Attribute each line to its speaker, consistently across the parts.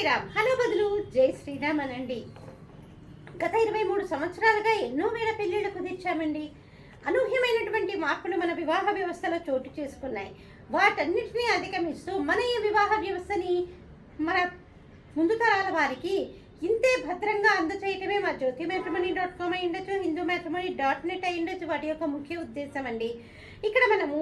Speaker 1: Sriram. Hello బదులు జై శ్రీరామ్ అనండి. గత ఇరవై మూడు సంవత్సరాలుగా ఎన్నో వేల పెళ్ళిళ్ళు కుదిర్చామండి. అనూహ్యమైనటువంటి మార్పులు మన వివాహ వ్యవస్థలో చోటు చేసుకున్నాయి. వాటన్నిటినీ అధిగమిస్తూ మన ఈ వివాహ వ్యవస్థని మన ముందు తరాల వారికి ఇంతే భద్రంగా అందచేయటమే మా జ్యోతి మ్యాట్రిమనీ డాట్ కామ్ అయి ఉండొచ్చు హిందూ మ్యాట్రిమనీ డాట్ నెట్ అయి ఉండొచ్చు వాటి యొక్క ముఖ్య ఉద్దేశం అండి. ఇక్కడ మనము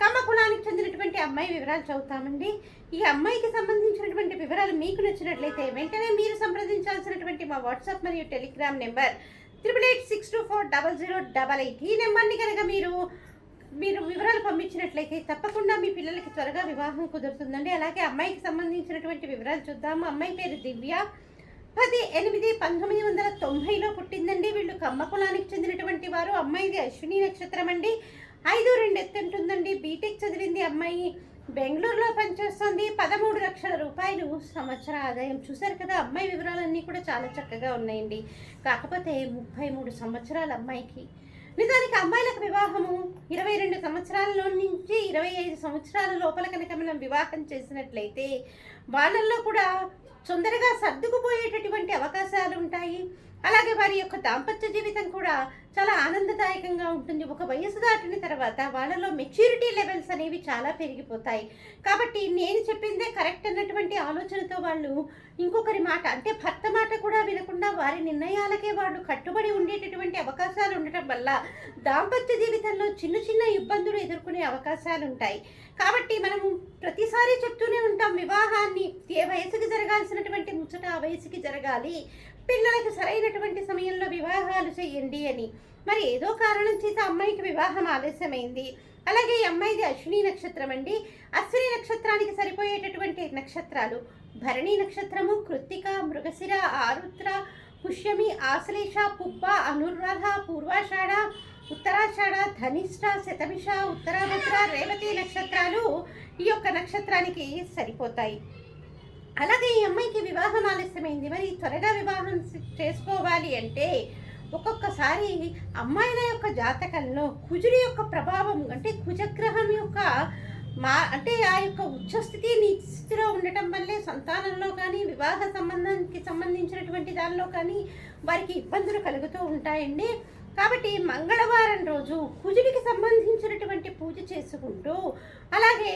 Speaker 1: కమ్మ కులానికి చెందినటువంటి అమ్మాయి వివరాలు చదువుతామండి. ఈ అమ్మాయికి సంబంధించినటువంటి వివరాలు మీకు నచ్చినట్లయితే వెంటనే మీరు సంప్రదించాల్సినటువంటి మా వాట్సాప్ మరియు Telegram number triple eight six two four double zero double eight. ఈ నెంబర్ని కనుక మీరు మీరు వివరాలు పంపించినట్లయితే తప్పకుండా మీ పిల్లలకి త్వరగా వివాహం కుదురుతుందండి. అలాగే అమ్మాయికి సంబంధించినటువంటి వివరాలు చూద్దాము. అమ్మాయి పేరు దివ్య. పది ఎనిమిది పంతొమ్మిది వందల తొంభైలో పుట్టిందండి. వీళ్ళు కమ్మ కులానికి చెందినటువంటి వారు. అమ్మాయిది అశ్విని నక్షత్రం అండి ఐదు రెండు ఎత్తుంటుందండి. బీటెక్ చదివింది అమ్మాయి. బెంగళూరులో పనిచేస్తుంది. పదమూడు లక్షల రూపాయలు సంవత్సర ఆదాయం. చూశారు కదా అమ్మాయి వివరాలన్నీ కూడా చాలా చక్కగా ఉన్నాయండి. కాకపోతే ముప్పై మూడు సంవత్సరాల అమ్మాయికి. నిజానికి అమ్మాయిలకు వివాహము ఇరవై రెండు సంవత్సరాల నుంచి ఇరవై ఐదు సంవత్సరాల లోపల కనుక మనం వివాహం చేసినట్లయితే వాళ్ళల్లో కూడా తొందరగా సర్దుకుపోయే వారి యొక్క దాంపత్య జీవితం కూడా చాలా ఆనందదాయకంగా ఉంటుంది. ఒక వయసు దాటిన తర్వాత వాళ్ళలో మెచ్యూరిటీ లెవెల్స్ అనేవి చాలా పెరిగిపోతాయి. కాబట్టి నేను చెప్పిందే కరెక్ట్ అన్నటువంటి ఆలోచనతో వాళ్ళు ఇంకొకరి మాట అంటే భర్త మాట కూడా వినకుండా వారి నిర్ణయాలకే వాళ్ళు కట్టుబడి ఉండేటటువంటి అవకాశాలు ఉండటం వల్ల దాంపత్య జీవితంలో చిన్న చిన్న ఇబ్బందులు ఎదుర్కొనే అవకాశాలు ఉంటాయి. కాబట్టి మనం ప్రతిసారి చెప్తూనే ఉంటాం వివాహాన్ని ఏ వయసుకి జరగాల్సినటువంటి ముచ్చట ఆ వయసుకి జరగాలి. పిల్లలకు సరైనటువంటి వివాహాలు చేయండి అని. మరి ఏదో కారణం చేత అమ్మాయికి వివాహం ఆలస్యమైంది. అలాగే ఈ అమ్మాయిది అశ్విని నక్షత్రం అండి. అశ్విని నక్షత్రానికి సరిపోయేటటువంటి నక్షత్రాలు భరణి నక్షత్రము కృత్తిక మృగశిర ఆరుద్ర పుష్యమి ఆశ్లేష పుబ్బ అనురాధ పూర్వాషాఢ ఉత్తరాషాఢ ధనిష్ట శతమిష ఉత్తరాభద్ర రేవతి నక్షత్రాలు ఈ యొక్క నక్షత్రానికి సరిపోతాయి. అలాగే ఈ అమ్మాయికి వివాహం ఆలస్యమైంది. మరి త్వరగా వివాహం చేసుకోవాలి అంటే ఒక్కొక్కసారి అమ్మాయిల యొక్క జాతకంలో కుజుడి యొక్క ప్రభావం అంటే కుజగ్రహం యొక్క మా అంటే ఆ యొక్క ఉచ్చస్థితి స్థితిలో ఉండటం వల్లే సంతానంలో కానీ వివాహ సంబంధానికి సంబంధించినటువంటి దానిలో కానీ వారికి ఇబ్బందులు కలుగుతూ ఉంటాయండి. కాబట్టి మంగళవారం రోజు కుజుడికి సంబంధించినటువంటి పూజ చేసుకుంటూ అలాగే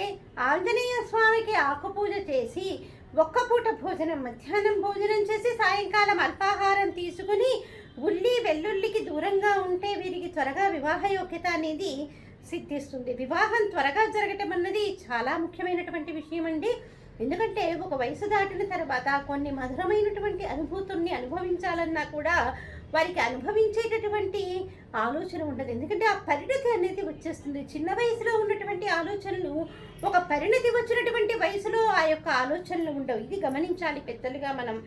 Speaker 1: ఆంజనేయ స్వామికి ఆకు పూజ చేసి ఒక్క పూట భోజనం మధ్యాహ్నం భోజనం చేసి సాయంకాలం అల్పాహారం తీసుకుని ఉల్లి వెల్లుల్లికి దూరంగా ఉంటే వీరికి త్వరగా వివాహ యోగ్యత అనేది సిద్ధిస్తుంది. వివాహం త్వరగా జరగటం అన్నది చాలా ముఖ్యమైనటువంటి విషయం అండి ఎందుకంటే ఒక వయసు దాటిన తర్వాత కొన్ని మధురమైనటువంటి అనుభూతుల్ని అనుభవించాలన్నా కూడా వారికి అనుభవించేటటువంటి ఆలోచన ఉండదు. ఎందుకంటే ఆ పరిణతి అనేది వచ్చేస్తుంది. చిన్న వయసులో ఉన్నటువంటి ఆలోచనలు ఒక పరిణతి వచ్చినటువంటి వయసులో ఆ యొక్క ఆలోచనలు ఉండవు. ఇది గమనించాలి పెద్దలుగా మనం.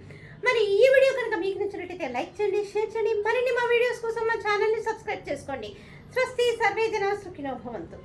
Speaker 1: మరి ఈ వీడియో కనుక మీకు నచ్చినట్టయితే లైక్ షేర్ చేయండి మరిన్ని మా వీడియోస్ కోసం మా ఛానల్ని సబ్స్క్రైబ్ చేసుకోండి. స్వస్తి సర్వే జన సుఖినో భవంతు.